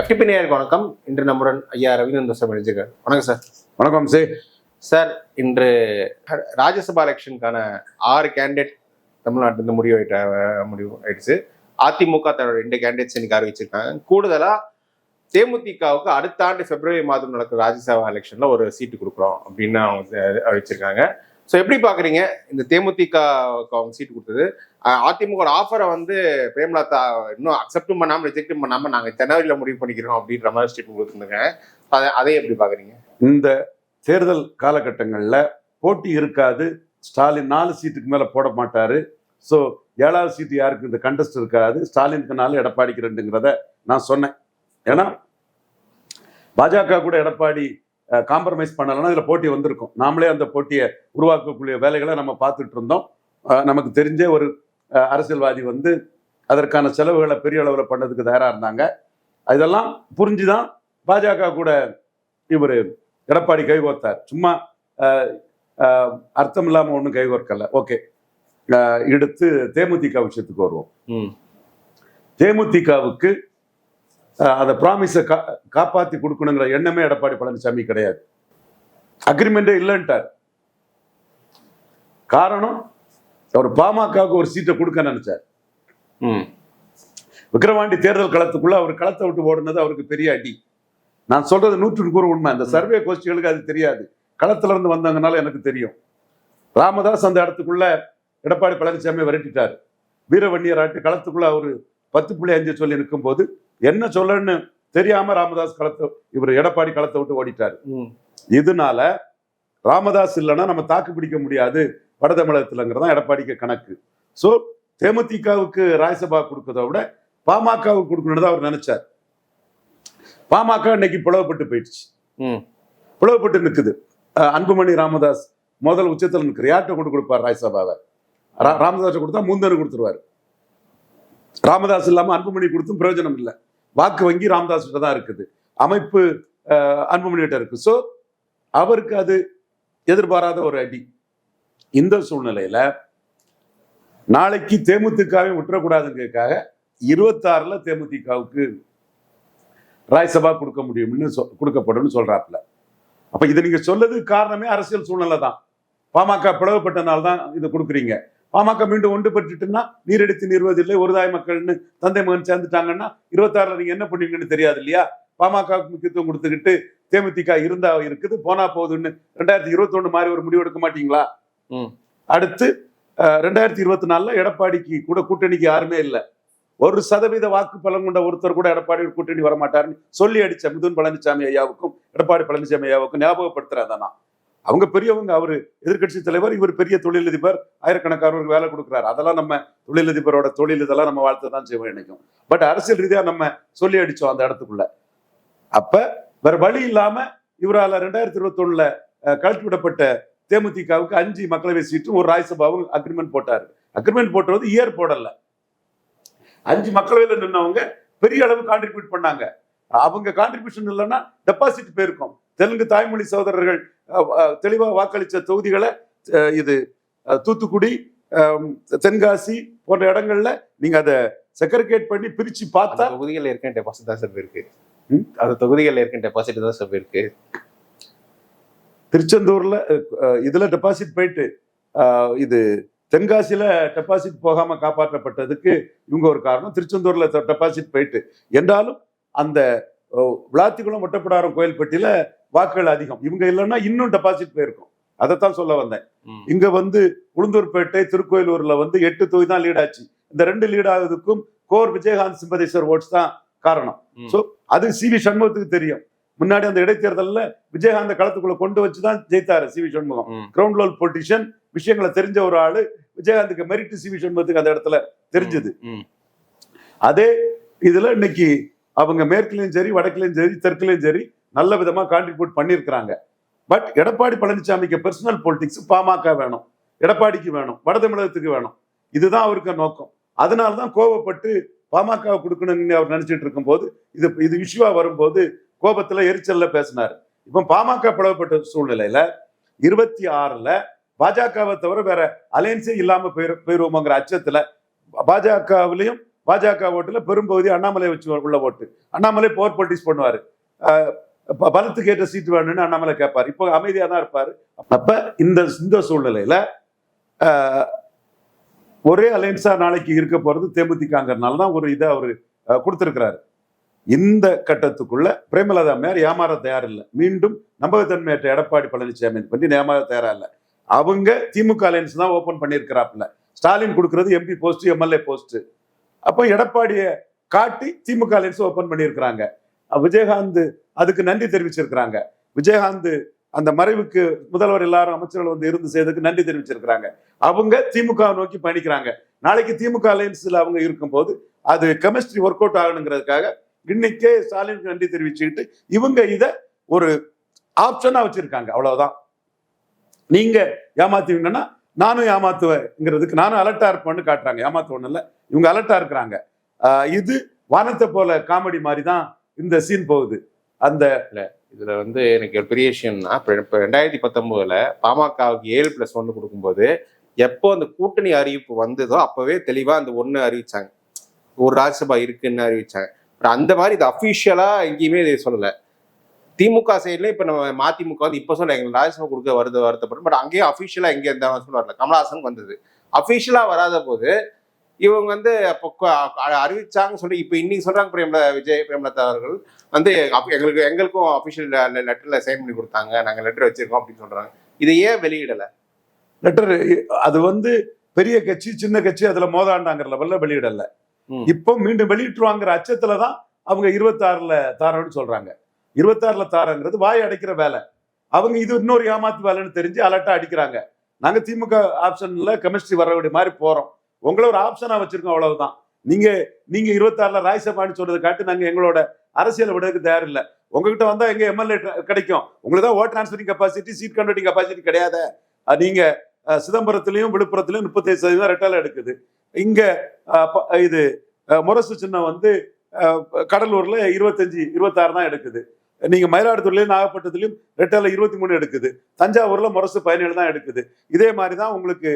FTP நேயருக்கு வணக்கம். இன்று நம்முடன் ஐயா ரவீந்திர சார் இணைஞ்சிருக்கார் வணக்கம் சார் வணக்கம் சே சார் இன்று ராஜ்யசபா எலெக்ஷனுக்கான ஆறு கேண்டிடேட் தமிழ்நாட்டிலிருந்து முடிவு ஆயிட்ட முடிவு ஆயிடுச்சு. அதிமுக தன்னோட ரெண்டு கேண்டிடேட்ஸ் இன்னைக்கு அறிவிச்சிருக்காங்க. கூடுதலா தேமுதிகவுக்கு அடுத்த ஆண்டு பிப்ரவரி மாதம் நடக்கிற ராஜ்யசபா எலெக்ஷன்ல ஒரு சீட்டு கொடுக்குறோம் அப்படின்னு அவங்க அறிவிச்சிருக்காங்க. ஸோ எப்படி பார்க்குறீங்க? இந்த தேமுதிக அவங்க சீட்டு கொடுத்தது. அதிமுக ஆஃபரை வந்து பிரேமலதா இன்னும் அக்செப்டும் பண்ணாமல் ரிஜெக்டும் பண்ணாமல் நாங்கள் ஜனவரியில் முடிவு பண்ணிக்கிறோம் அப்படின்ற மாதிரி ஸ்டேட் கொடுத்துருங்க அதை அதை எப்படி பார்க்குறீங்க? இந்த தேர்தல் காலகட்டங்களில் போட்டி இருக்காது. ஸ்டாலின் நாலு சீட்டுக்கு மேலே போட மாட்டார். ஸோ ஏழாவது சீட்டு யாருக்கு? இந்த கண்டஸ்ட் இருக்காது. ஸ்டாலினுக்கு நாலு எடப்பாடிக்கு ரெண்டுங்கிறத நான் சொன்னேன். ஏன்னா பாஜக கூட எடப்பாடி காம்ப்ரமைஸ் பண்ணலைன்னா இதில் போட்டி வந்திருக்கும். நாமளே அந்த போட்டியை உருவாக்கக்கூடிய வேலைகளை நம்ம பார்த்துட்டு இருந்தோம். நமக்கு தெரிஞ்ச ஒரு அரசியல்வாதி வந்து அதற்கான செலவுகளை பெரிய அளவில் பண்ணதுக்கு தயாராக இருந்தாங்க. இதெல்லாம் புரிஞ்சுதான் பாஜக கூட இவர் எடப்பாடி கைகோர்த்தார். சும்மா அர்த்தம் இல்லாமல் ஒன்றும் கைகோர்க்கல. ஓகே. எடுத்து தேமுதிக விஷயத்துக்கு வருவோம். தேமுதிகவுக்கு அந்த ப்ராமிஸை கா காப்பாற்றி கொடுக்கணுங்கிற எண்ணமே எடப்பாடி பழனிசாமி கிடையாது. அக்ரிமெண்டே இல்லைன்ட்டார். காரணம் அவர் பாமகவுக்கு ஒரு சீட்டை கொடுக்க நினைச்சார். ம். விக்கிரவாண்டி தேர்தல் களத்துக்குள்ள அவர் களத்தை விட்டு ஓடுனது அவருக்கு பெரிய அடி. நான் சொல்றது நூற்றுக்கு நூறு உண்மை. அந்த சர்வே கோஷ்டிகளுக்கு அது தெரியாது. களத்துல இருந்து வந்தவங்கனால எனக்கு தெரியும். ராமதாஸ் அந்த இடத்துக்குள்ள எடப்பாடி பழனிசாமி விரட்டிட்டார். வீரவன்னியர் ஆட்டு களத்துக்குள்ள அவரு பத்து புள்ளி அஞ்சு சொல்லி நிற்கும் போது என்ன சொல்லன்னு தெரியாம ராமதாஸ் களத்தை இவர் எடப்பாடி களத்தை விட்டு ஓடிட்டார். இதனால ராமதாஸ் இல்லைன்னா நம்ம தாக்கு பிடிக்க முடியாது. வட தமிழகத்துலங்கிறதான் எடப்பாடிக்கு கணக்கு. ஸோ தேமுதிகவுக்கு ராஜ்யசபா கொடுக்கறத விட பாமகவுக்கு கொடுக்கணும்னு தான் அவர் நினைச்சார். பாமக இன்னைக்கு பிளவுபட்டு போயிடுச்சு. பிளவுபட்டு நிற்குது அன்புமணி ராமதாஸ் முதல் உச்சத்தில் நிற்கிற யார்கிட்ட கொண்டு கொடுப்பார் ராஜ்யசபாவை? ராமதாஸ் கொடுத்தா முந்தனு கொடுத்துருவாரு. ராமதாஸ் இல்லாம அன்புமணி கொடுத்தும் பிரயோஜனம் இல்லை. வாக்கு வங்கி ராமதாஸ் தான் இருக்குது. அமைப்பு அஹ், இருக்கு. ஸோ அவருக்கு அது எதிர்பாராத ஒரு அடி. இந்த சூழ்நிலையில நாளைக்கு தேமுதிகவை விட்டுறக்கூடாதுங்கிறதுக்காக இருபத்தாறுல தேமுதிகவுக்கு ராஜ்யசபா கொடுக்க முடியும்னு சொ- கொடுக்கப்படும் சொல்றாப்புல. அப்ப இதை நீங்க சொல்லது காரணமே அரசியல் சூழ்நிலை தான். பாமக பிளவுபட்டனால தான் இதை கொடுக்குறீங்க. பாமக மீண்டும் ஒன்றுபட்டுட்டுன்னா நீரெடுத்து நீர்வதில்லை ஒரு தாய் மக்கள்னு தந்தை மகன் சேர்ந்துட்டாங்கன்னா இருபத்தாறுல நீங்க என்ன பண்ணுவீங்கன்னு தெரியாது இல்லையா? பாமக முக்கியத்துவம் கொடுத்துக்கிட்டு தேமுதிக இருந்தா இருக்குது போனா போகுதுன்னு ரெண்டாயிரத்தி இருபத்தொன்னு மாதிரி ஒரு முடிவு எடுக்க மாட்டீங்களா. அடுத்து ரெண்டாயிரத்தி இருபத்தி நாலுல எடப்பாடிக்கு கூட கூட்டணிக்கு யாருமே இல்லை. ஒரு சதவீத வாக்கு பலம் கொண்ட ஒருத்தர் கூட எடப்பாடி கூட்டணி வர மாட்டாருன்னு சொல்லி அடிச்ச மிதுன் பழனிசாமி ஐயாவுக்கும் எடப்பாடி பழனிசாமி ஐயாவுக்கும் ஞாபகப்படுத்துறேன் நான். அவங்க பெரியவங்க அவர் எதிர்க்கட்சி தலைவர் இவர் பெரிய தொழிலதிபர் ஆயிரக்கணக்கானவருக்கு வேலை கொடுக்குறாரு. அதெல்லாம் நம்ம தொழிலதிபரோட தொழில் இதெல்லாம் நம்ம வாழ்த்து தான் செய்வோம் நினைக்கும் பட் அரசியல் ரீதியாக நம்ம சொல்லி அடிச்சோம் அந்த இடத்துக்குள்ள. அப்ப வேற வழி இல்லாம இவரால ரெண்டாயிரத்தி இருபத்தொன்னுல கழட்டி விடப்பட்ட தேமுதிகவுக்கு அஞ்சு மக்களவை சீட்டும் ஒரு ராஜ்யசபாவும் அக்ரிமெண்ட் போட்டாரு. அக்ரிமெண்ட் போட்டது இயர் போடல. அஞ்சு மக்களவையில் நின்னவங்க பெரிய அளவு கான்ட்ரிபியூட் பண்ணாங்க. அவங்க கான்ட்ரிபியூஷன் இல்லைன்னா டெபாசிட் போயிருக்கும். தெலுங்கு தாய்மொழி சகோதரர்கள் அஹ், அஹ், தெளிவா வாக்களிச்ச தொகுதிகளை இது தூத்துக்குடி தென்காசி போன்ற இடங்கள்ல நீங்க அதை செக்ரிகேட் பண்ணி பிரிச்சு பார்த்தா தொகுதிகள் ஏற்கனவே டெபாசிட் தான் சார் இருக்கு? அந்த தொகுதிகள் ஏற்கனவே டெபாசிட் தான் சார் இருக்கு. திருச்செந்தூர்ல இதுல டெபாசிட் போயிட்டு இது தென்காசியில டெபாசிட் போகாம காப்பாற்றப்பட்டதுக்கு இவங்க ஒரு காரணம். திருச்செந்தூர்ல டெபாசிட் போயிட்டு என்றாலும் அந்த விளாத்திக்குளம் ஒட்டப்படாரம் கோயில்பட்டியில வாக்குகள் அதிகம் இவங்க இல்லைன்னா இன்னும் டெபாசிட் போயிருக்கும் அதைத்தான் சொல்ல வந்தேன். இங்க வந்து உளுந்தூர்பேட்டை திருக்கோயிலூர்ல வந்து எட்டு தொகுதி தான் லீட் ஆச்சு இந்த ரெண்டு லீட் ஆகுறதுக்கும் கோர் விஜயகாந்த் சிம்பதேஸ்வர் ஓட்ஸ் தான் காரணம். So, அது சி வி சண்முகத்துக்கு தெரியும் முன்னாடி அந்த இடைத்தேர்தல்ல விஜயகாந்த களத்துக்குள்ள கொண்டு வச்சு தான் ஜெயித்தாரு C V Shanmugam. Ground level politician விஷயங்களை தெரிஞ்ச ஒரு ஆளு விஜயகாந்துக்கு மெரிட் சி வி சண்முகத்துக்கு அந்த இடத்துல தெரிஞ்சது. அதே இதுல இன்னைக்கு அவங்க மேற்குலயும் சரி வடக்குலயும் சரி தெற்குலயும் சரி நல்ல விதமாக கான்ட்ரிபியூட் பண்ணியிருக்கிறாங்க. பட் எடப்பாடி பழனிசாமிக்கு பர்சனல் பொலிட்டிக்ஸ் பாமக வேணும். எடப்பாடிக்கு வேணும். வட தமிழகத்துக்கு வேணும். இதுதான் அவருக்கு நோக்கம். அதனால தான் கோவப்பட்டு பாமக கொடுக்கணும்னு அவர் நினைச்சிட்டு இருக்கும்போது இது இது இஷ்யூவா வரும்போது கோபத்தில் எரிச்சல்ல பேசினார். இப்போ பாமக பிளவுபட்ட சூழ்நிலையில இருபத்தி ஆறுல பாஜகவை தவிர வேற அலையன்ஸே இல்லாம போயிரு போயிருவோங்கிற அச்சத்துல பாஜகவிலையும் பாஜக ஓட்டுல பெரும்பகுதி அண்ணாமலை வச்சு உள்ள ஓட்டு. அண்ணாமலை போர் பொலிட்டிக்ஸ் பண்ணுவாரு. பலத்துக்கு ஏற்ற சீட்டு வேணும்னு அண்ணாமலை கேட்பாரு இப்போ அமைதியாக தான் இருப்பார். அப்போ இந்த இந்த சூழ்நிலையில ஒரே அலைன்ஸா நாளைக்கு இருக்க போகிறது தேமுதிகங்கிறனால தான் ஒரு இதை அவர் கொடுத்துருக்கிறாரு. இந்த கட்டத்துக்குள்ள பிரேமலதா மேயர் ஏமாற தயார் இல்லை மீண்டும் நம்பகத்தன்மையற்ற எடப்பாடி பழனிசாமி பண்ணி ஏமாற தயாரா இல்லை. அவங்க திமுக அலையன்ஸ் தான் ஓப்பன் பண்ணியிருக்கிறாப்புல. ஸ்டாலின் கொடுக்கறது எம்பி போஸ்ட் எம்எல்ஏ போஸ்ட் அப்போ எடப்பாடியை காட்டி திமுக அலையன்ஸ் ஓப்பன் பண்ணியிருக்கிறாங்க. விஜயகாந்த் அதுக்கு நன்றி தெரிவிச்சிருக்கிறாங்க. விஜயகாந்த் அந்த மறைவுக்கு முதல்வர் எல்லாரும் அமைச்சர்கள் வந்து இருந்து செய்ததுக்கு நன்றி தெரிவிச்சிருக்கிறாங்க. அவங்க திமுக நோக்கி பயணிக்கிறாங்க. நாளைக்கு திமுக அலையன்ஸில் அவங்க இருக்கும்போது அது கெமிஸ்ட்ரி ஒர்க் அவுட் ஆகணுங்கிறதுக்காக இன்னைக்கே ஸ்டாலினுக்கு நன்றி தெரிவிச்சுக்கிட்டு இவங்க இதை ஒரு ஆப்ஷனா வச்சிருக்காங்க. அவ்வளவுதான். நீங்க ஏமாத்துவீங்கன்னா நானும் ஏமாத்துவேங்கிறதுக்கு நானும் அலர்ட்டா இருப்பேன்னு காட்டுறாங்க. ஏமாத்துவோன்னு இல்லை இவங்க அலர்ட்டா இருக்கிறாங்க. இது வானத்தை போல காமெடி மாதிரி தான் இந்த சீன் போகுது. அந்த இதில் வந்து எனக்கு ஒரு பெரிய விஷயம்னா இப்போ ரெண்டாயிரத்தி பத்தொம்போதில் பாமகவுக்கு ஏழு ப்ளஸ் ஒன்று கொடுக்கும்போது எப்போ அந்த கூட்டணி அறிவிப்பு வந்ததோ அப்போவே தெளிவாக அந்த ஒன்று அறிவிச்சாங்க. ஒரு ராஜ்யசபா இருக்குன்னு அறிவிச்சாங்க. அப்புறம் அந்த மாதிரி இது அஃபிஷியலாக எங்கேயுமே இதை சொல்லலை. திமுக சைட்ல இப்போ நம்ம மதிமுக வந்து இப்போ சொல்ல எங்களுக்கு ராஜ்யசபா கொடுக்க வருது வருத்தப்படும். பட் அங்கேயும் அஃபிஷியலாக எங்கே இருந்தாலும் சொல்ல வரல. கமலஹாசனுக்கு வந்தது. அஃபீஷியலாக வராத போது இவங்க வந்து அப்போ அறிவிச்சாங்கன்னு சொல்லி இப்ப இன்னைக்கு சொல்றாங்க பிரேமல விஜய் பிரேமலதா அவர்கள். வந்து எங்களுக்கு எங்களுக்கும் அஃபிஷியல் லெட்டர்ல சைன் பண்ணி கொடுத்தாங்க. நாங்க லெட்டர் வச்சிருக்கோம் அப்படின்னு சொல்றாங்க. இதை ஏன் வெளியிடல? லெட்டர் அது வந்து பெரிய கட்சி சின்ன கட்சி அதுல மோதாண்டாங்கிற லெவல்ல வெளியிடல. இப்போ மீண்டும் வெளியிட்டுருவாங்கிற அச்சத்துல தான் அவங்க இருபத்தாறுல தாரோன்னு சொல்றாங்க. இருபத்தாறுல தாரங்கிறது வாய் அடைக்கிற வேலை. அவங்க இது இன்னொரு ஏமாத்து வேலைன்னு தெரிஞ்சு அலர்ட்டா அடிக்கிறாங்க. நாங்க திமுக ஆப்ஷன்ல கெமிஸ்ட்ரி வரக்கூடிய மாதிரி போறோம். உங்களை ஒரு ஆப்ஷனா வச்சிருக்கோம் அவ்வளவுதான். நீங்க நீங்க இருபத்தாறுல ராஜ்சபான்னு சொன்னதை காட்டி நாங்க எங்களோட அரசியலை விடுறதுக்கு தயாரில்லை. உங்ககிட்ட வந்தா எங்க எம்எல்ஏ கிடைக்கும். உங்களுக்கு தான் vote transferring capacity seat converting capacity கிடையாது நீங்க சிதம்பரத்திலையும் விழுப்புரத்திலையும் முப்பத்தேழு சதவீதம் ரெட்டால எடுக்குது. இங்க இது முரசு சின்னம் வந்து கடலூர்ல இருபத்தஞ்சு இருபத்தாறு தான் எடுக்குது. நீங்க மயிலாடுதுறையிலையும் நாகப்பட்டினத்திலையும் ரெட்டால இருபத்தி மூணு எடுக்குது. தஞ்சாவூர்ல முரசு பதினேழு தான் எடுக்குது. இதே மாதிரி தான் உங்களுக்கு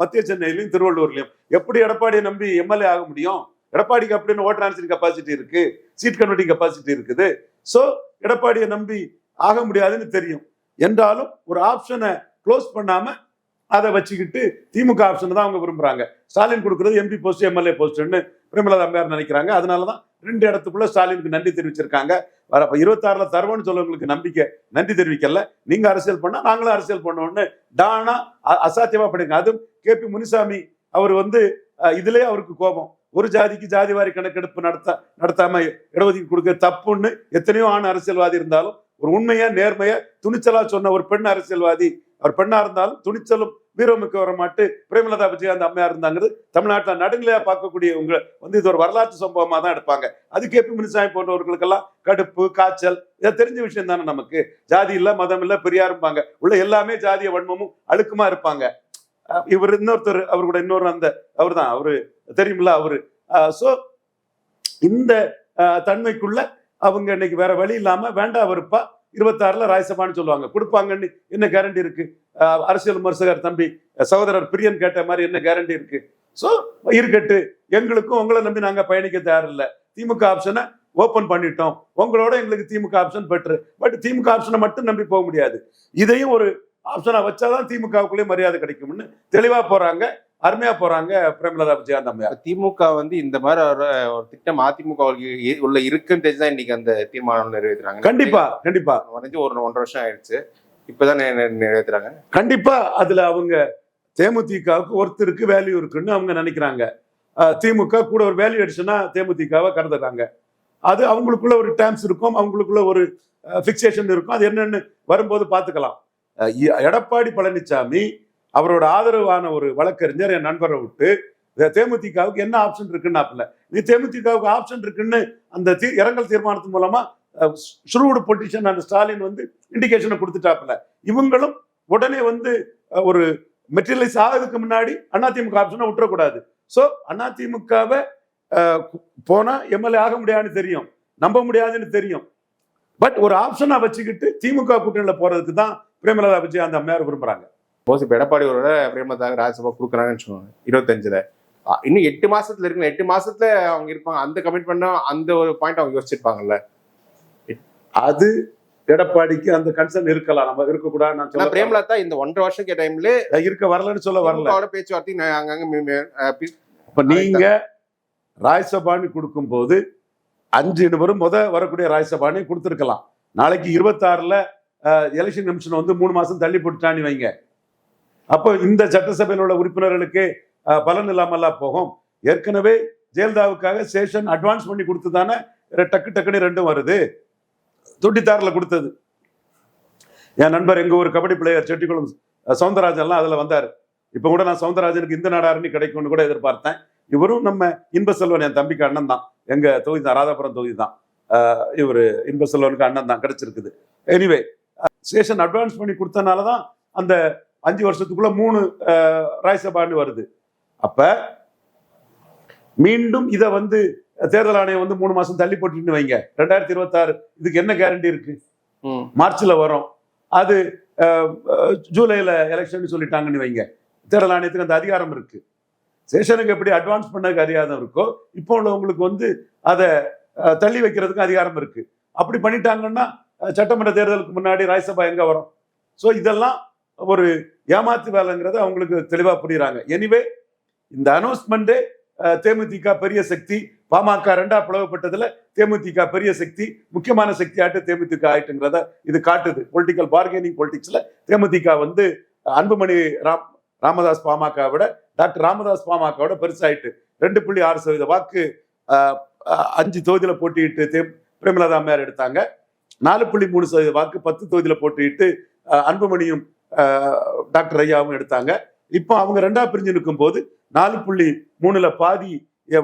மத்திய சென்னையிலையும் திருவள்ளூர்லையும். எப்படி எடப்பாடியை நம்பி எம்எல்ஏ ஆக முடியும்? எடப்பாடிக்கு அப்படின்னு ஓட் டிரான்ஸ்ஃபரிங் கெப்பாசிட்டி இருக்கு. சீட் கன்வெர்டிங் கெப்பாசிட்டி இருக்குது. ஸோ எடப்பாடியை நம்பி ஆக முடியாதுன்னு தெரியும். என்றாலும் ஒரு ஆப்ஷனை க்ளோஸ் பண்ணாம அதை வச்சுக்கிட்டு திமுக ஆப்ஷனை தான் அவங்க விரும்புறாங்க. ஸ்டாலின் கொடுக்குறது எம்பி போஸ்ட் எம்எல்ஏ போஸ்ட்னு பிரேமலதா அம்மையார் நினைக்கிறாங்க. அதனாலதான் ரெண்டு இடத்துக்குள்ள ஸ்டாலினுக்கு நன்றி தெரிவிச்சிருக்காங்க. வர இருபத்தாறுல தருவோம்னு சொல்லவங்களுக்கு நம்பிக்கை நன்றி தெரிவிக்கல. நீங்க அரசியல் பண்ணா நாங்களும் அரசியல் பண்ணோம்னு டானா அசாத்தியமாக அசாத்தியமா அதுவும் கே. பி. முனிசாமி அவர் வந்து இதுலேயே இதுலயே அவருக்கு கோபம். ஒரு ஜாதிக்கு ஜாதிவாரி கணக்கெடுப்பு நடத்த நடத்தாம இடஒதுக்கீடு கொடுக்க தப்புன்னு எத்தனையோ ஆண் அரசியல்வாதி இருந்தாலும் ஒரு உண்மையா நேர்மையா துணிச்சலா சொன்ன ஒரு பெண் அரசியல்வாதி அவர் பெண்ணா இருந்தாலும் துணிச்சலும் வீரமிக்க வரமாட்டு பிரேமலதா விஜயகாந்த் அம்மையா இருந்தாங்கிறது தமிழ்நாட்டில் நடுநிலையா பார்க்கக்கூடிய உங்க வந்து இது ஒரு வரலாற்று சம்பவமா தான் எடுப்பாங்க. அது கேபி முனிசாமி போன்றவர்களுக்கெல்லாம் கடுப்பு காய்ச்சல் இதை தெரிஞ்ச விஷயம் தானே நமக்கு. ஜாதி இல்ல மதம் இல்ல பெரியாருப்பாங்க உள்ள எல்லாமே ஜாதிய வன்மமும் அழுக்குமா இருப்பாங்க. அஹ் இவர் இன்னொருத்தர் அவர் கூட இன்னொரு அந்த அவர் தான் அவரு தெரியுமில்ல அவரு. சோ இந்த தன்மைக்குள்ள அவங்க இன்னைக்கு வேற வழி இல்லாம வேண்டாம் வெறுப்பா இருபத்தாறுல ராஜ்யசபான்னு சொல்லுவாங்க. கொடுப்பாங்கன்னு என்ன கேரண்டி இருக்கு? அரசியல் விமர்சகர் தம்பி சகோதரர் பிரியன் கேட்ட மாதிரி என்ன கேரண்டி இருக்கு? ஸோ இருக்கட்டு. எங்களுக்கும் உங்களை நம்பி நாங்கள் பயணிக்க தயாரில்லை. திமுக ஆப்ஷனை ஓப்பன் பண்ணிட்டோம். உங்களோட எங்களுக்கு திமுக ஆப்ஷன் பெட்ரு பட் திமுக ஆப்ஷனை மட்டும் நம்பி போக முடியாது. இதையும் ஒரு ஆப்ஷனாக வச்சாதான் திமுகவுக்குள்ளேயே மரியாதை கிடைக்கும்னு தெளிவாக போகிறாங்க அருமையா போறாங்க பிரேமலதா விஜயகாந்த் அம்மையார். திமுக வந்து இந்த மாதிரி ஒரு திட்டம் அதிமுக உள்ள இருக்குன்னு தெரிஞ்சுதான் இன்னைக்கு அந்த தீர்மானம் நிறைவேற்றுறாங்க கண்டிப்பா கண்டிப்பா. உடனே ஒரு ஒன்றரை வருஷம் ஆயிடுச்சு. இப்பதான் நெ- நெ- நிறைவேத்துறாங்க. கண்டிப்பா அதுல அவங்க தேமுதிகவுக்கு ஒருத்தருக்கு வேல்யூ இருக்குன்னு அவங்க நினைக்கிறாங்க. திமுக கூட ஒரு வேல்யூ அடிச்சுன்னா தேமுதிகவை கருதுறாங்க. அது அவங்களுக்குள்ள ஒரு டேர்ம்ஸ் இருக்கும் அவங்களுக்குள்ள ஒரு ஃபிக்சேஷன் இருக்கும். அது என்னன்னு வரும்போது பார்த்துக்கலாம். எடப்பாடி பழனிசாமி அவரோட ஆதரவான ஒரு வழக்கறிஞர் என் நண்பரை விட்டு தேமுதிகவுக்கு என்ன ஆப்ஷன் இருக்குன்னாப்புல நீ தேமுதிகவுக்கு ஆப்ஷன் இருக்குன்னு அந்த தீ இரங்கல் தீர்மானத்தின் மூலமா சுருவுடு பொலிட்டிஷியன் அந்த ஸ்டாலின் வந்து இண்டிகேஷனை கொடுத்துட்டாப்புல. இவங்களும் உடனே வந்து ஒரு மெட்டீரியலைஸ் ஆகிறதுக்கு முன்னாடி அதிமுக ஆப்ஷனை விட்டுறக்கூடாது. ஸோ அதிமுகவை போனால் எம்எல்ஏ ஆக முடியாதுன்னு தெரியும் நம்ப முடியாதுன்னு தெரியும். பட் ஒரு ஆப்ஷனாக வச்சுக்கிட்டு திமுக கூட்டணியில் போகிறதுக்கு தான் பிரேமலதா விஜய் அந்த அம்மையார் விரும்புகிறாங்க சப்போஸ் இப்ப எடப்பாடி ஒரு பிரேமதாக ராஜ்யசபா கொடுக்குறாங்கன்னு வச்சுக்கோங்க இருபத்தஞ்சுல. இன்னும் எட்டு மாசத்துல இருக்கு எட்டு மாசத்துல அவங்க இருப்பாங்க. அந்த கமிட்மெண்ட் அந்த ஒரு பாயிண்ட் அவங்க யோசிச்சிருப்பாங்கல்ல. அது எடப்பாடிக்கு அந்த கன்சர்ன் இருக்கலாம். நம்ம இருக்கக்கூடாது நான் பிரேமலதா இந்த ஒன்றரை வருஷம் டைம்ல இருக்க வரலன்னு சொல்ல வரல. பேச்சுவார்த்தை அங்கங்க இப்ப நீங்க ராஜ்சபான்னு கொடுக்கும்போது அஞ்சு நபரும் முத வரக்கூடிய ராஜ்சபானே கொடுத்துருக்கலாம். நாளைக்கு இருபத்தாறுல எலெக்ஷன் கமிஷன் வந்து மூணு மாசம் தள்ளி போட்டுட்டான்னு வைங்க. அப்போ இந்த சட்டசபையில் உள்ள உறுப்பினர்களுக்கு அஹ், பலன் இல்லாமல்லாம் போகும். ஏற்கனவே ஜெயலலிதாவுக்காக சேஷன் அட்வான்ஸ் பண்ணி கொடுத்து தானே டக்கு டக்குன்னு ரெண்டும் வருது. துட்டித்தாரில் கொடுத்தது. என் நண்பர் எங்க ஒரு கபடி பிளேயர் செட்டிக்குளம் சவுந்தரராஜன்லாம் அதில் அதுல வந்தார். இப்போ கூட நான் சவுந்தரராஜனுக்கு இந்த நாடாருன்னு கிடைக்கும்னு கூட எதிர்பார்த்தேன். இவரும் நம்ம இன்பசெல்வன் என் தம்பிக்கு அண்ணன் தான். எங்க தொகுதி தான் ராதாபுரம் தொகுதி தான். ஆஹ் இவரு இன்பசெல்வனுக்கு அண்ணன் தான் கிடைச்சிருக்குது. எனிவே ஸ்டேஷன் அட்வான்ஸ் பண்ணி கொடுத்தனால தான் அந்த அஞ்சு வருஷத்துக்குள்ள மூணு ஆஹ், ராஜ்சபான்னு வருது. அப்ப மீண்டும் இதை வந்து தேர்தல் ஆணையம் வந்து மூணு மாசம் தள்ளி போட்டுன்னு வைங்க. ரெண்டாயிரத்தி இருபத்தாறு இதுக்கு என்ன கேரண்டி இருக்கு. மார்ச்ல வரும். அது ஜூலைல எலெக்ஷன் சொல்லிட்டாங்கன்னு வைங்க. தேர்தல் ஆணையத்துக்கு அந்த அதிகாரம் இருக்கு. சேஷனுக்கு எப்படி அட்வான்ஸ் பண்ணதுக்கு அதிகாரம் இருக்கோ இப்போ உள்ளவங்களுக்கு வந்து அதை தள்ளி வைக்கிறதுக்கு அதிகாரம் இருக்கு. அப்படி பண்ணிட்டாங்கன்னா சட்டமன்ற தேர்தலுக்கு முன்னாடி ராஜ்சபா எங்க வரும்? ஸோ இதெல்லாம் ஒரு ஏமாத்து வேலைங்கிறத அவங்களுக்கு தெளிவாக புரியுறாங்க. எனிவே இந்த அனௌன்ஸ்மெண்டே தேமுதிக பெரிய சக்தி பாமக ரெண்டா பிளவுபட்டதுல தேமுதிக பெரிய சக்தி முக்கியமான சக்தியாட்டு தேமுதிக ஆயிட்டுங்கிறத இது காட்டுது. பொலிட்டிக்கல் பார்கெனிங் பொலிட்டிக்ஸ்ல தேமுதிக வந்து அன்புமணி ராம் ராமதாஸ் பாமக விட டாக்டர் ராமதாஸ் பாமகவோட பெருசாயிட்டு ரெண்டு புள்ளி ஆறு சதவீத வாக்கு அஞ்சு தொகுதியில போட்டியிட்டு தே பிரேமலதா அம்மையார் எடுத்தாங்க. நாலு புள்ளி மூணு சதவீத வாக்கு பத்து தொகுதியில போட்டியிட்டு அன்புமணியும் டாக்டர் ஐயாவும் எடுத்தாங்க. இப்போ அவங்க ரெண்டா பிரிஞ்சு நிற்கும் போது நாலு புள்ளி மூணுல பாதி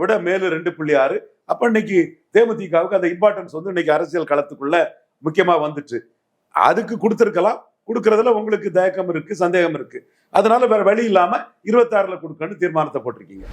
விட மேலு ரெண்டு புள்ளி ஆறு. அப்ப இன்னைக்கு தேமுதிகவுக்கு அந்த இம்பார்ட்டன்ஸ் வந்து இன்னைக்கு அரசியல் களத்துக்குள்ள முக்கியமா வந்துட்டு. அதுக்கு கொடுத்துருக்கலாம். கொடுக்கறதுல உங்களுக்கு தயக்கம் இருக்கு சந்தேகம் இருக்கு. அதனால வேற வழி இல்லாம இருபத்தாறுல கொடுக்கணும்னு தீர்மானத்தை போட்டிருக்கீங்க.